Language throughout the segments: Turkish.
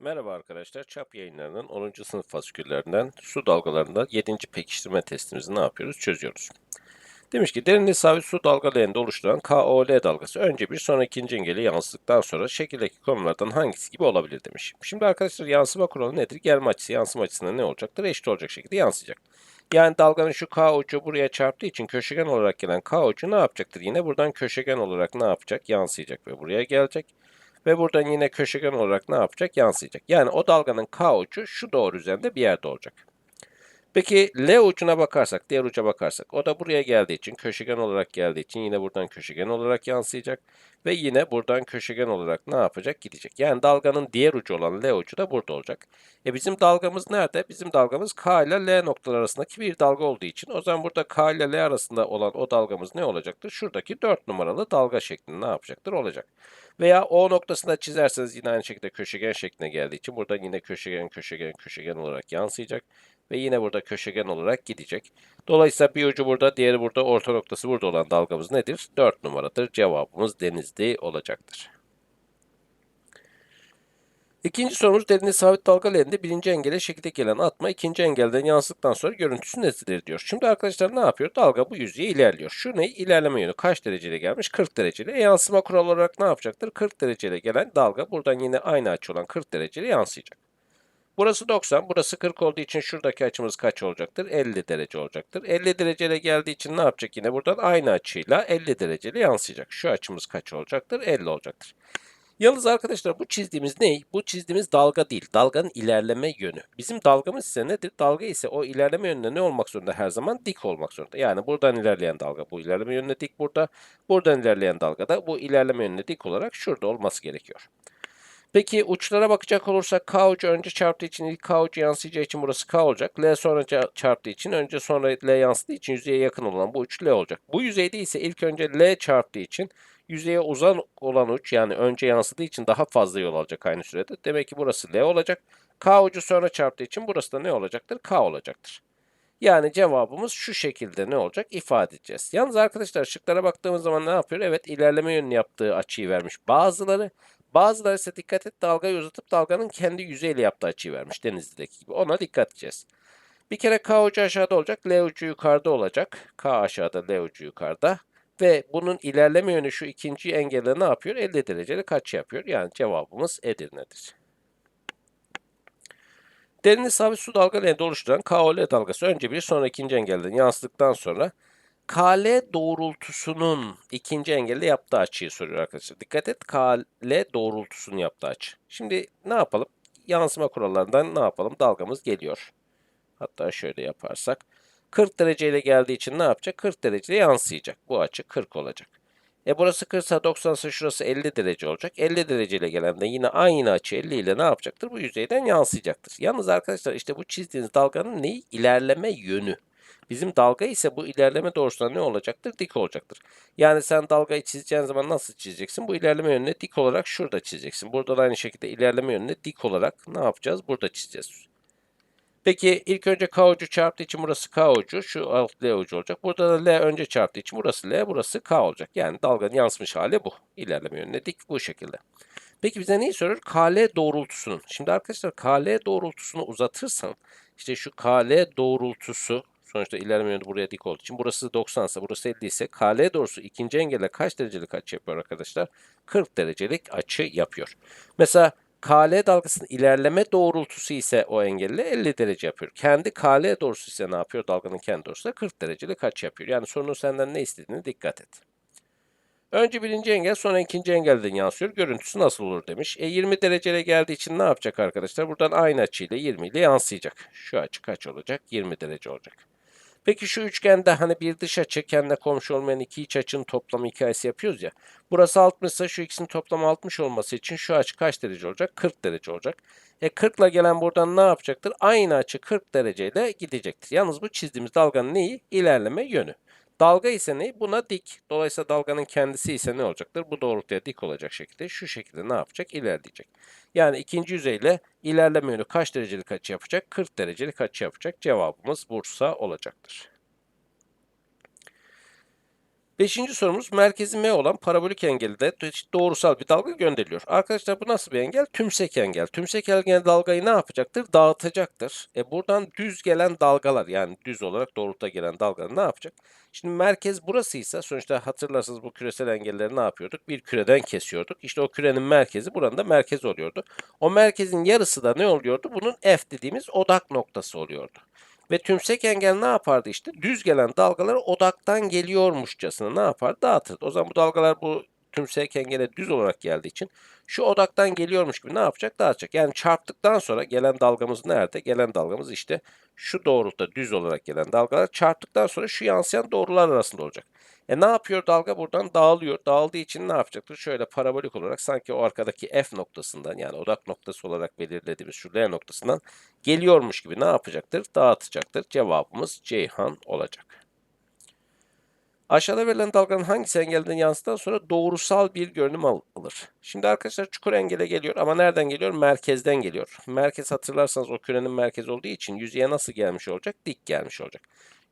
Merhaba arkadaşlar, Çap yayınlarının 10. sınıf fasiküllerinden su dalgalarında 7. pekiştirme testimizi ne yapıyoruz? Çözüyoruz. Demiş ki derinliği sabit su dalgalarında oluşturan KOL dalgası önce bir sonra ikinci engeli yansıdıktan sonra şekildeki konumlardan hangisi gibi olabilir demiş. Şimdi arkadaşlar yansıma kuralı nedir? Gelme açısı yansıma açısına ne olacaktır? Eşit olacak şekilde yansıyacak. Yani dalganın şu K ucu buraya çarptığı için köşegen olarak gelen K ucu ne yapacaktır? Yine buradan köşegen olarak ne yapacak? Yansıyacak ve buraya gelecek. Ve buradan yine köşegen olarak ne yapacak? Yansıyacak. Yani o dalganın K ucu şu doğru üzerinde bir yerde olacak. Peki L ucuna bakarsak, diğer uca bakarsak, o da buraya geldiği için, köşegen olarak geldiği için yine buradan köşegen olarak yansıyacak. Ve yine buradan köşegen olarak ne yapacak? Gidecek. Yani dalganın diğer ucu olan L ucu da burada olacak. E bizim dalgamız nerede? Bizim dalgamız K ile L noktaları arasındaki bir dalga olduğu için o zaman burada K ile L arasında olan o dalgamız ne olacaktır? Şuradaki 4 numaralı dalga şeklinde ne yapacaktır? Olacak. Veya O noktasında çizerseniz yine aynı şekilde köşegen şekline geldiği için buradan yine köşegen, köşegen, köşegen olarak yansıyacak. Ve yine burada köşegen olarak gidecek. Dolayısıyla bir ucu burada, diğeri burada, orta noktası burada olan dalgamız nedir? 4 numaradır. Cevabımız denizli olacaktır. İkinci sorumuz derinliği sabit dalga leğeninde birinci engele şekilde gelen atma ikinci engelden yansıdıktan sonra görüntüsü nedir diyor. Şimdi arkadaşlar ne yapıyor? Dalga bu yüzeye ilerliyor. Şu ne? İlerleme yönü kaç dereceyle gelmiş? 40 dereceyle. E yansıma kuralı olarak ne yapacaktır? 40 dereceyle gelen dalga buradan yine aynı açı olan 40 dereceyle yansıyacak. Burası 90, burası 40 olduğu için şuradaki açımız kaç olacaktır? 50 derece olacaktır. 50 dereceyle geldiği için ne yapacak yine buradan? Aynı açıyla 50 dereceyle yansıyacak. Şu açımız kaç olacaktır? 50 olacaktır. Yalnız arkadaşlar bu çizdiğimiz ne? Bu çizdiğimiz dalga değil. Dalganın ilerleme yönü. Bizim dalgamız ise nedir? Dalga ise o ilerleme yönüne ne olmak zorunda? Her zaman dik olmak zorunda. Yani buradan ilerleyen dalga bu ilerleme yönüne dik burada. Buradan ilerleyen dalga da bu ilerleme yönüne dik olarak şurada olması gerekiyor. Peki uçlara bakacak olursak K ucu önce çarptığı için ilk K ucu yansıyacağı için burası K olacak. L sonra çarptığı için önce sonra L yansıdığı için yüzeye yakın olan bu uç L olacak. Bu yüzeyde ise ilk önce L çarptığı için yüzeye uzan olan uç yani önce yansıdığı için daha fazla yol alacak aynı sürede. Demek ki burası L olacak. K ucu sonra çarptığı için burası da ne olacaktır? K olacaktır. Yani cevabımız şu şekilde ne olacak? ifade edeceğiz. Yalnız arkadaşlar şıklara baktığımız zaman ne yapıyor? Evet ilerleme yönünü yaptığı açıyı vermiş bazıları. Bazıları ise dikkat et dalgayı uzatıp dalganın kendi yüzeyle yaptığı açıyı vermiş Denizli'deki gibi. Ona dikkat edeceğiz. Bir kere K ucu aşağıda olacak, L ucu yukarıda olacak. K aşağıda, L ucu yukarıda. Ve bunun ilerleme yönü şu ikinci engelde ne yapıyor? 50 dereceli kaç yapıyor? Yani cevabımız Edirne'dir. Derinliği sabit su dalgalarını oluşturan KOL dalgası önce bir sonra ikinci engelden yansıdıktan sonra KL doğrultusunun ikinci engelde yaptığı açıyı soruyor arkadaşlar. Dikkat et KL doğrultusunun yaptığı açı. Şimdi ne yapalım? Yansıma kurallarından ne yapalım? Dalgamız geliyor. Hatta şöyle yaparsak. 40 dereceyle geldiği için ne yapacak? 40 dereceye yansıyacak. Bu açı 40 olacak. E burası 40 ise 90 ise şurası 50 derece olacak. 50 dereceyle gelen de yine aynı açı 50 ile ne yapacaktır? Bu yüzeyden yansıyacaktır. Yalnız arkadaşlar işte bu çizdiğiniz dalganın neyi? İlerleme yönü. Bizim dalga ise bu ilerleme doğrusuna ne olacaktır? Dik olacaktır. Yani sen dalgayı çizeceğin zaman nasıl çizeceksin? Bu ilerleme yönüne dik olarak şurada çizeceksin. Burada da aynı şekilde ilerleme yönüne dik olarak ne yapacağız? Burada çizeceğiz. Peki ilk önce K ucu çarptığı için burası K ucu, şu alt L ucu olacak. Burada da L önce çarptığı için burası L, burası K olacak. Yani dalganın yansımış hali bu. İlerleme yönüne dik bu şekilde. Peki bize neyi soruyor? KL doğrultusunun. Şimdi arkadaşlar KL doğrultusunu uzatırsan işte şu KL doğrultusu sonuçta ilerleme yönü buraya dik olduğu için burası 90 ise burası 50 ise KL doğrusu ikinci engelle kaç derecelik açı yapıyor arkadaşlar? 40 derecelik açı yapıyor. Mesela KL dalgasının ilerleme doğrultusu ise o engelle 50 derece yapıyor. Kendi KL doğrusu ise ne yapıyor? Dalganın kendi doğrusu da 40 derecelik açı yapıyor. Yani sorunun senden ne istediğine dikkat et. Önce birinci engel sonra ikinci engelden yansıyor. Görüntüsü nasıl olur demiş. E 20 dereceye geldiği için ne yapacak arkadaşlar? Buradan aynı açıyla 20 ile yansıyacak. Şu açı kaç olacak? 20 derece olacak. Peki şu üçgende hani bir dış açı kendine komşu olmayan iki iç açının toplamı hikayesi yapıyoruz ya. Burası 60 ise şu ikisinin toplamı 60 olması için şu açı kaç derece olacak? 40 derece olacak. E 40 ile gelen buradan ne yapacaktır? Aynı açı 40 dereceyle gidecektir. Yalnız bu çizdiğimiz dalganın neyi? İlerleme yönü. Dalga ise ne? Buna dik. Dolayısıyla dalganın kendisi ise ne olacaktır? Bu doğrultuya dik olacak şekilde şu şekilde ne yapacak? İlerleyecek. Yani ikinci yüzeyle ilerleme yönü kaç derecelik açı yapacak? 40 derecelik açı yapacak. Cevabımız Bursa olacaktır. Beşinci sorumuz merkezi M olan parabolik engelde doğrusal bir dalga gönderiliyor. Arkadaşlar bu nasıl bir engel? Tümsek engel. Tümsek engel dalgayı ne yapacaktır? Dağıtacaktır. E buradan düz gelen dalgalar yani düz olarak doğrultuda gelen dalgalar ne yapacak? Şimdi merkez burasıysa sonuçta hatırlarsanız bu küresel engelleri ne yapıyorduk? Bir küreden kesiyorduk. İşte o kürenin merkezi buranın da merkez oluyordu. O merkezin yarısı da ne oluyordu? Bunun F dediğimiz odak noktası oluyordu. Ve tümsek engel ne yapardı işte? Düz gelen dalgaları odaktan geliyormuşçasına ne yapar? Dağıtırdı. O zaman bu dalgalar bu tümsek engele düz olarak geldiği için şu odaktan geliyormuş gibi ne yapacak? Dağıtacak. Yani çarptıktan sonra gelen dalgamız nerede? Gelen dalgamız işte şu doğrultuda düz olarak gelen dalgalar çarptıktan sonra şu yansıyan doğrular arasında olacak. E ne yapıyor dalga buradan dağılıyor. Dağıldığı için ne yapacaktır? Şöyle parabolik olarak sanki o arkadaki F noktasından yani odak noktası olarak belirlediğimiz şu L noktasından geliyormuş gibi ne yapacaktır? Dağıtacaktır. Cevabımız Ceyhan olacak. Aşağıda verilen dalganın hangisi engelden yansıdan sonra doğrusal bir görünüm alır? Şimdi arkadaşlar çukur engele geliyor ama nereden geliyor? Merkezden geliyor. Merkez hatırlarsanız o kürenin merkezi olduğu için yüzeye nasıl gelmiş olacak? Dik gelmiş olacak.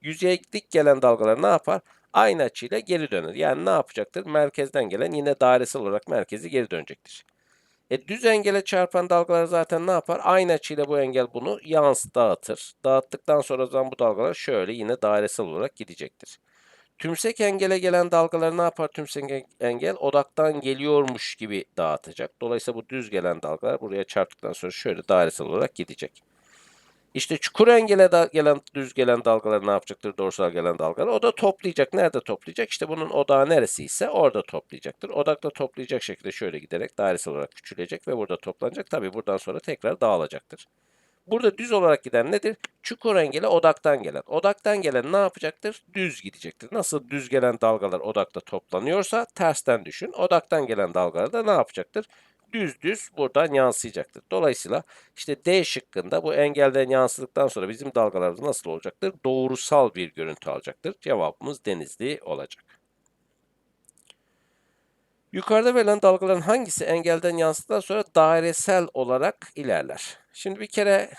Yüzeye dik gelen dalgalar ne yapar? Aynı açıyla geri dönür. Yani ne yapacaktır? Merkezden gelen yine dairesel olarak merkezi geri dönecektir. E, düz engele çarpan dalgalar zaten ne yapar? Aynı açıyla bu engel bunu yans dağıtır. Dağıttıktan sonra zaman bu dalgalar şöyle yine dairesel olarak gidecektir. Tümsek engele gelen dalgaları ne yapar tümsek engel? Odaktan geliyormuş gibi dağıtacak. Dolayısıyla bu düz gelen dalgalar buraya çarptıktan sonra şöyle dairesel olarak gidecek. İşte çukur engele da gelen düz gelen dalgalar ne yapacaktır? Doğrusal gelen dalgalar. O da toplayacak. Nerede toplayacak? İşte bunun odağı neresi ise orada toplayacaktır. Odakta toplayacak şekilde şöyle giderek dairesel olarak küçülecek ve burada toplanacak. Tabi buradan sonra tekrar dağılacaktır. Burada düz olarak giden nedir? Çukur engele odaktan gelen. Odaktan gelen ne yapacaktır? Düz gidecektir. Nasıl düz gelen dalgalar odakta toplanıyorsa tersten düşün. Odaktan gelen dalgalar da ne yapacaktır? Düz düz buradan yansıyacaktır. Dolayısıyla işte D şıkkında bu engelden yansıdıktan sonra bizim dalgalarımız nasıl olacaktır? Doğrusal bir görüntü alacaktır. Cevabımız denizli olacak. Yukarıda verilen dalgaların hangisi engelden yansıdıktan sonra dairesel olarak ilerler? Şimdi bir kere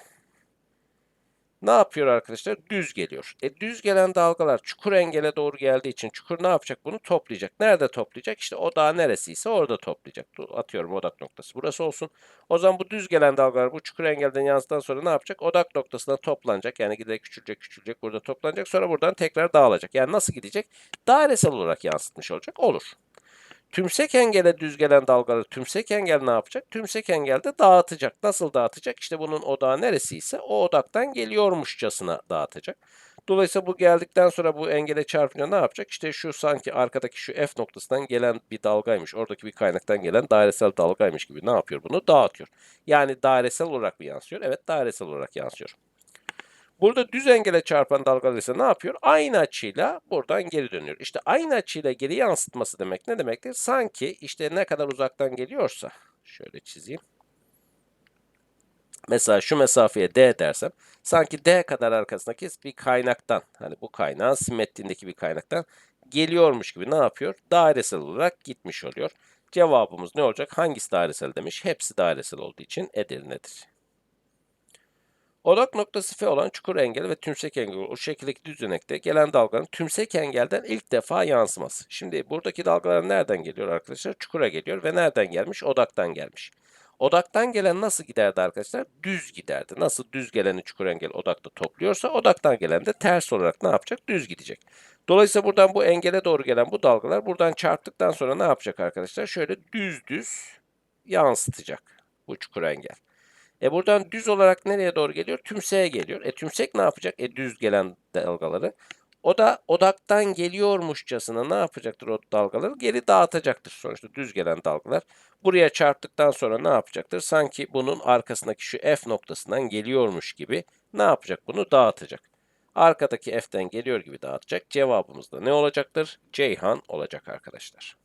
ne yapıyor arkadaşlar? Düz geliyor. E düz gelen dalgalar çukur engele doğru geldiği için çukur ne yapacak? Bunu toplayacak. Nerede toplayacak? İşte odağı neresiyse orada toplayacak. Atıyorum odak noktası. Burası olsun. O zaman bu düz gelen dalgalar bu çukur engelden yansıdan sonra ne yapacak? Odak noktasına toplanacak. Yani giderek küçülecek küçülecek. Burada toplanacak. Sonra buradan tekrar dağılacak. Yani nasıl gidecek? Dairesel olarak yansıtmış olacak. Olur. Tümsek engele düz gelen dalgaları tümsek engel ne yapacak? Tümsek engel de dağıtacak. Nasıl dağıtacak? İşte bunun odağı neresiyse o odaktan geliyormuşçasına dağıtacak. Dolayısıyla bu geldikten sonra bu engele çarpınca ne yapacak? İşte şu sanki arkadaki şu F noktasından gelen bir dalgaymış. Oradaki bir kaynaktan gelen dairesel dalgaymış gibi ne yapıyor bunu? Dağıtıyor. Yani dairesel olarak mı yansıyor? Evet dairesel olarak yansıyor. Burada düz engele çarpan dalgalar ise ne yapıyor? Aynı açıyla buradan geri dönüyor. İşte aynı açıyla geri yansıtması demek ne demektir? Sanki işte ne kadar uzaktan geliyorsa şöyle çizeyim. Mesela şu mesafeye D dersem sanki D kadar arkasındaki bir kaynaktan hani bu kaynağın simetriğindeki bir kaynaktan geliyormuş gibi ne yapıyor? Dairesel olarak gitmiş oluyor. Cevabımız ne olacak? Hangisi dairesel demiş? Hepsi dairesel olduğu için Edirne'dir. Odak noktası F olan çukur engel ve tümsek engel o şekildeki düzenekte gelen dalganın tümsek engelden ilk defa yansıması. Şimdi buradaki dalgalar nereden geliyor arkadaşlar? Çukura geliyor ve nereden gelmiş? Odaktan gelmiş. Odaktan gelen nasıl giderdi arkadaşlar? Düz giderdi. Nasıl düz geleni çukur engel odakta topluyorsa odaktan gelen de ters olarak ne yapacak? Düz gidecek. Dolayısıyla buradan bu engele doğru gelen bu dalgalar buradan çarptıktan sonra ne yapacak arkadaşlar? Şöyle düz düz yansıtacak bu çukur engel. E buradan düz olarak nereye doğru geliyor? Tümseğe geliyor. E tümsek ne yapacak? E düz gelen dalgaları. O da odaktan geliyormuşçasına ne yapacaktır o dalgaları? Geri dağıtacaktır. Sonuçta düz gelen dalgalar. Buraya çarptıktan sonra ne yapacaktır? Sanki bunun arkasındaki şu F noktasından geliyormuş gibi ne yapacak? Bunu dağıtacak. Arkadaki F'den geliyor gibi dağıtacak. Cevabımız da ne olacaktır? Ceyhan olacak arkadaşlar.